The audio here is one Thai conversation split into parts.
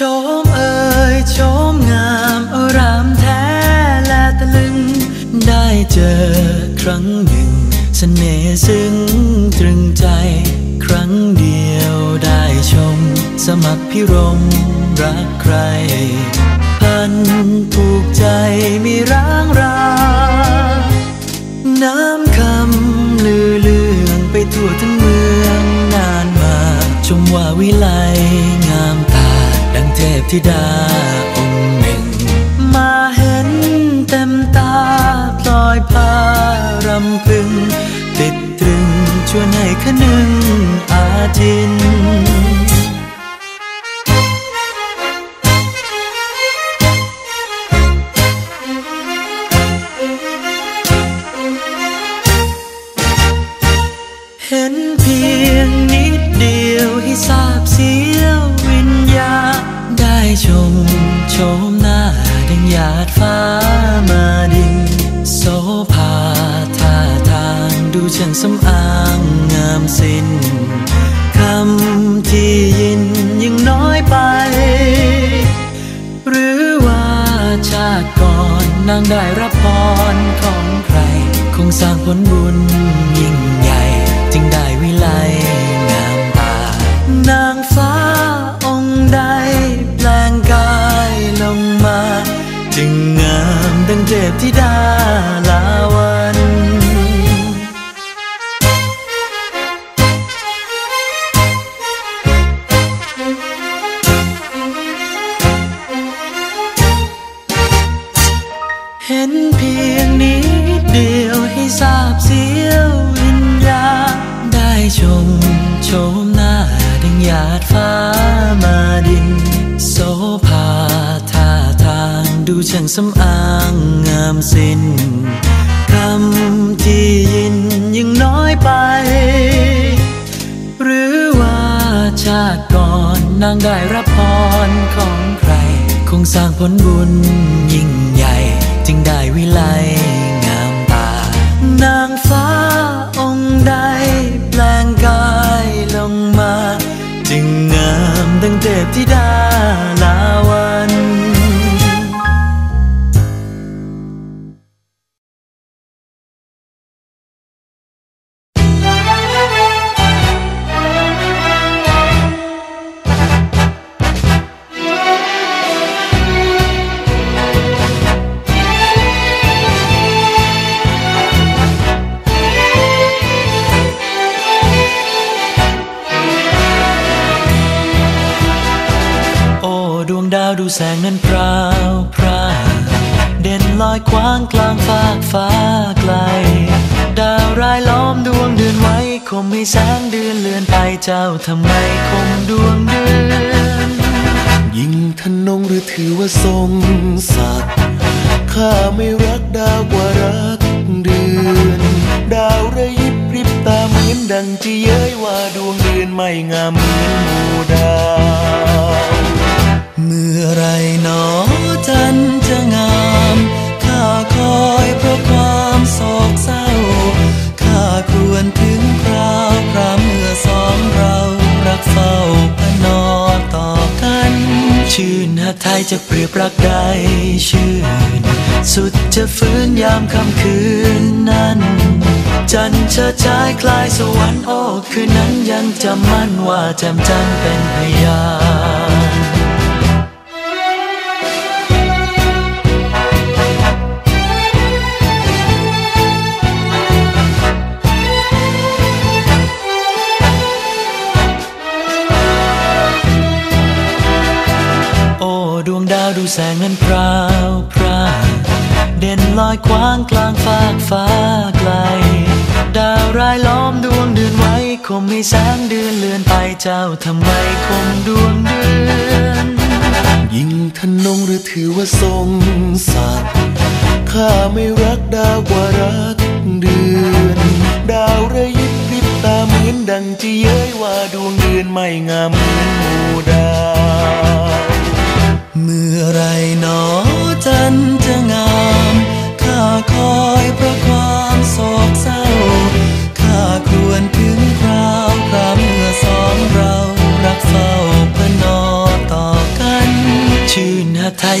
ชมเอ่ยชมงามรามแท้และตะลึง ได้เจอครั้งหนึ่งสเสน่ห์ซึ้งตรึงใจ ครั้งเดียวได้ชม สมัครพิรมรักใคร พันผูกใจมีร้างราย ธิดาองค์หนึ่ง มาเห็นเต็มตาพลอยพารำพึง ติดตรึงชวนให้คนึงอาเจ หยาดฟ้ามาดิน โสภาท่าทางดูช่างสำอางงามสิ้นคำที่ยินยังน้อยไป หรือว่าชาติก่อนนางได้รับพรของใคร คงสร้างผลบุญยิ่ง พธิดาลาวันเห็นเพียงนิดเดียวให้ทราบเสียววิญญาได้ชมโฉมหน้าดังหยาดฟ้า ช่างสำอางงามสิ้นคำที่ยินยังน้อยไป หรือว่าชาติก่อนนางได้รับพรของใคร คงสร้างผลบุญยิ่งใหญ่ จึงได้วิไลงามตา นางฟ้าองค์ใดแปลงกายลงมา จึงงามดังเทพธิดา ดาวดูแสงนั้นพราวพราวเด่นลอยคว้างกลางฟากฟ้าไกล ดาวรายล้อมดวงเดือนไว้ คมให้แสงเดือนเลือนไปเจ้าทำไมคมดวงเดือนยิ่งทนงหรือถือว่าทรงศักดิ์ข้าไม่รักดาวกว่ารักเดือน ดาวระยิบริบตาเหมือนดังจะเย้ยว่าดวงเดือนไม่งามเหมือนหมู่ดาวายจะเปรียบรักใดชื่น สุดจะฟื้นยามค่ำคืนนั้น จันทร์เชิดชายคลายสวรรค์โอ้คืนนั้นยังจำมั่นว่าแจ่มจันทร์เป็นพยาน ดูแสงนั้นพราวพราวเด่นลอยคว้างกลางฟากฟ้าไกล ดาวรายล้อมดวงเดือนไว้คมให้แสงเดือนเลือนไปเจ้าทำไมคมดวงเดือน ยิ่งทนงหรือถือว่าทรงศักดิ์ข้าไม่รักดาวกว่ารักเดือน ดาวระยิบริบตาเหมือนดังจะเย้ยว่าดวงเดือนไม่งามเหมือนหมูดาว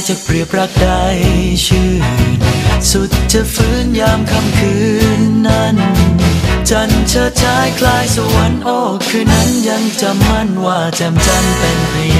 จะเปรียบรักใดชื่น สุดจะฟื้นยามค่ำคืนนั้น จันเชิดชายคลายสวรรค์โอ้คืนนั้นยังจำมั่นว่าแจ่มจันเป็นพยา